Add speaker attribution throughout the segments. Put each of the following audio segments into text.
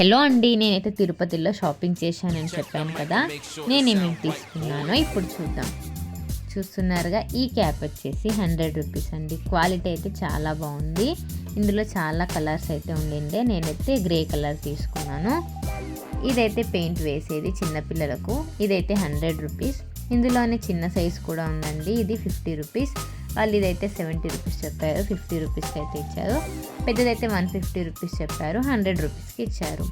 Speaker 1: Hello అండి నేనైతే తిరుపతిలో షాపింగ్ చేశానని చెప్పాను కదా నేనేమేమి తీసుకున్నానో ఇప్పుడు చూద్దాం. చూస్తున్నారుగా ఈ క్యాప్ వచ్చేసి హండ్రెడ్ రూపీస్ అండి. క్వాలిటీ అయితే చాలా బాగుంది. ఇందులో చాలా కలర్స్ అయితే ఉండిండే. నేనైతే గ్రే కలర్ తీసుకున్నాను. ఇదైతే పెయింట్ వేసేది చిన్నపిల్లలకు ఇదైతే హండ్రెడ్ రూపీస్. ఇందులోనే చిన్న సైజ్ కూడా ఉందండి. ఇది ఫిఫ్టీ రూపీస్. వాళ్ళు ఇదైతే సెవెంటీ రూపీస్ చెప్పారు ఫిఫ్టీ రూపీస్కి అయితే ఇచ్చారు. పెద్దదైతే వన్ ఫిఫ్టీ రూపీస్ చెప్పారు హండ్రెడ్ రూపీస్కి ఇచ్చారు.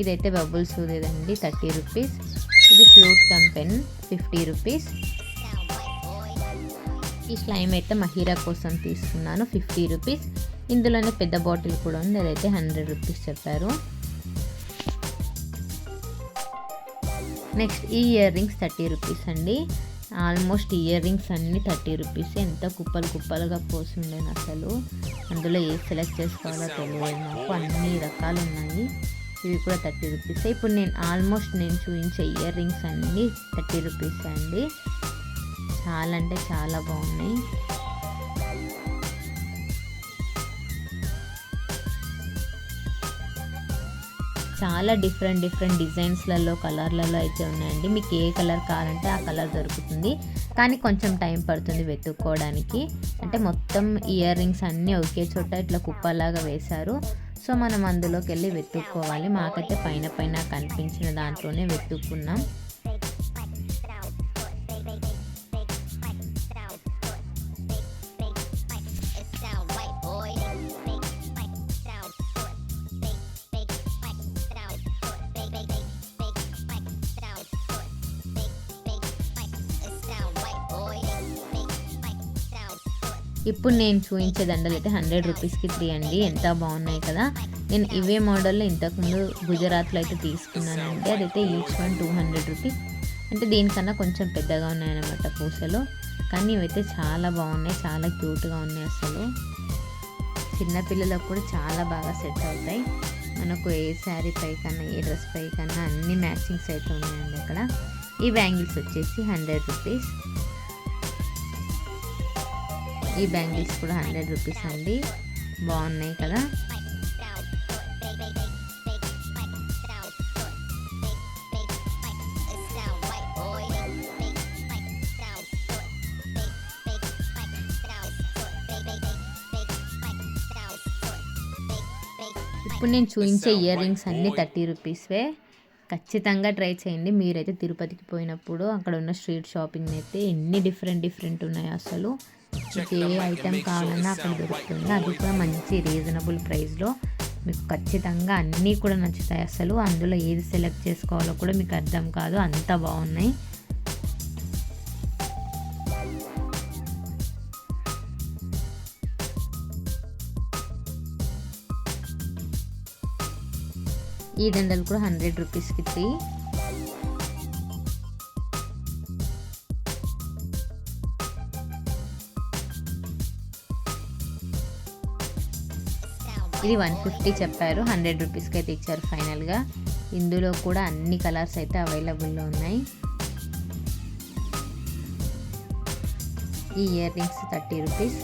Speaker 1: ఇదైతే బబుల్స్ ఇదండి థర్టీ రూపీస్ ఇది ఫ్లూట్ కంపెన్ ఫిఫ్టీ రూపీస్ ఈ స్లైమ్ అయితే మహీరా కోసం తీసుకున్నాను ఫిఫ్టీ రూపీస్ ఇందులోనే పెద్ద బాటిల్ కూడా ఉంది అదైతే హండ్రెడ్ రూపీస్ చెప్పారు. నెక్స్ట్ ఈ ఇయర్ రింగ్స్ థర్టీ రూపీస్ అండి. ఆల్మోస్ట్ ఇయర్ రింగ్స్ అన్నీ థర్టీ రూపీస్. ఎంత కుప్పలు కుప్పలుగా పోసి ఉండేను అసలు. అందులో ఏ సెలెక్ట్ చేసుకోవాలో తెలియదు నాకు. అన్ని రకాలు ఉన్నాయి ఇవి కూడా థర్టీ రూపీస్. ఇప్పుడు నేను ఆల్మోస్ట్ నేను చూపించే ఇయర్ రింగ్స్ అన్నీ థర్టీ రూపీస్ అండి. చాలా అంటే చాలా బాగున్నాయి. చాలా డిఫరెంట్ డిఫరెంట్ డిజైన్స్లలో కలర్లలో అయితే ఉన్నాయండి. మీకు ఏ కలర్ కావాలంటే ఆ కలర్ దొరుకుతుంది. కానీ కొంచెం టైం పడుతుంది వెతుక్కోవడానికి. అంటే మొత్తం ఇయర్ రింగ్స్ అన్నీ ఒకే చోట ఇట్లా కుప్పలాగా వేశారు. సో మనం అందులోకి వెళ్ళి వెతుక్కోవాలి. మాకైతే పైన పైన కనిపించిన దాంట్లోనే వెతుక్కున్నాం. ఇప్పుడు నేను చూపించే దండలు అయితే హండ్రెడ్ రూపీస్కి త్రీ అండి. ఎంత బాగున్నాయి కదా. నేను ఇవే మోడల్లో ఇంతకుముందు గుజరాత్లో అయితే తీసుకున్నానండి. అదైతే each one two hundred rupees అంటే దీనికన్నా కొంచెం పెద్దగా ఉన్నాయన్నమాట పూసలు. కానీ ఇవైతే చాలా బాగున్నాయి. చాలా క్యూట్గా ఉన్నాయి అసలు. చిన్నపిల్లలకు కూడా చాలా బాగా సెట్ అవుతాయి. మనకు ఏ శారీ పై కన్నా ఏ డ్రెస్ పై కన్నా అన్ని మ్యాచింగ్స్ అయితే ఉన్నాయండి అక్కడ. ఈ బ్యాంగిల్స్ వచ్చేసి హండ్రెడ్ రూపీస్. ఈ బ్యాంగిల్స్ కూడా హండ్రెడ్ రూపీస్ అండి. బాగున్నాయి కదా? ఇప్పుడు నేను చూపించే ఇయర్ రింగ్స్ అన్నీ థర్టీ రూపీస్వే. ఖచ్చితంగా ట్రై చేయండి. మీరైతే తిరుపతికి పోయినప్పుడు అక్కడ ఉన్న స్ట్రీట్ షాపింగ్ అయితే ఎన్ని డిఫరెంట్ డిఫరెంట్ ఉన్నాయి అసలు. మీకు ఏ ఐటెం కావాలన్నా అక్కడ దొరుకుతుంది అది కూడా మంచి రీజనబుల్ ప్రైస్లో మీకు ఖచ్చితంగా అన్నీ కూడా నచ్చుతాయి అసలు. అందులో ఏది సెలెక్ట్ చేసుకోవాలో కూడా మీకు అర్థం కాదు. అంత బాగున్నాయి. ఈ దండలు కూడా హండ్రెడ్ రూపీస్కి త్రీ ఇది వన్ ఫిఫ్టీ చెప్పారు. హండ్రెడ్ రూపీస్కి అయితే ఇచ్చారు ఫైనల్గా. ఇందులో కూడా అన్ని కలర్స్ అయితే అవైలబుల్లో ఉన్నాయి. ఈ ఇయర్ రింగ్స్ థర్టీ రూపీస్.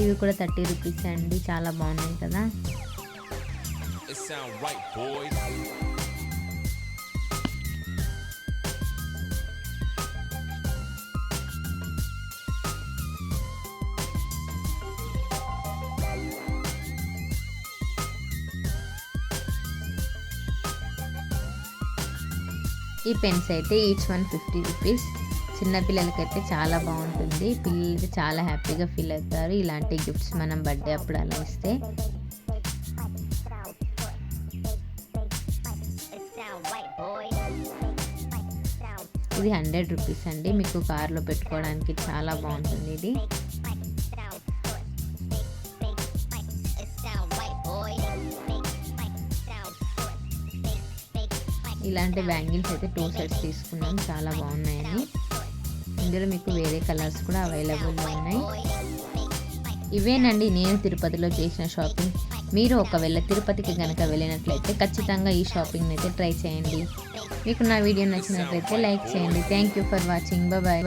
Speaker 1: ఇవి కూడా థర్టీ రూపీస్ అండి. చాలా బాగున్నాయి కదా. ఈ పెన్స్ అయితే ఈచ్ వన్ ఫిఫ్టీ రూపీస్ చిన్నపిల్లలకైతే చాలా బాగుంటుంది. పిల్లలకి చాలా హ్యాపీగా ఫీల్ అవుతారు. ఇలాంటి గిఫ్ట్స్ మనం బర్త్డే అప్పుడు అలా ఇస్తే. ఇది హండ్రెడ్ రూపీస్ అండి. మీకు కార్లో పెట్టుకోవడానికి చాలా బాగుంటుంది ఇది. ఇలాంటి బ్యాంగిల్స్ అయితే టూ సెట్స్ తీసుకున్నాం. చాలా బాగున్నాయని. ఇందులో మీకు వేరే కలర్స్ కూడా అవైలబుల్లో ఉన్నాయి. ఇవేనండి నేను తిరుపతిలో చేసిన షాపింగ్. మీరు ఒకవేళ తిరుపతికి కనుక వెళ్ళినట్లయితే ఖచ్చితంగా ఈ షాపింగ్ అయితే ట్రై చేయండి. మీకు నా వీడియో నచ్చినట్లయితే లైక్ చేయండి. Thank you for watching bye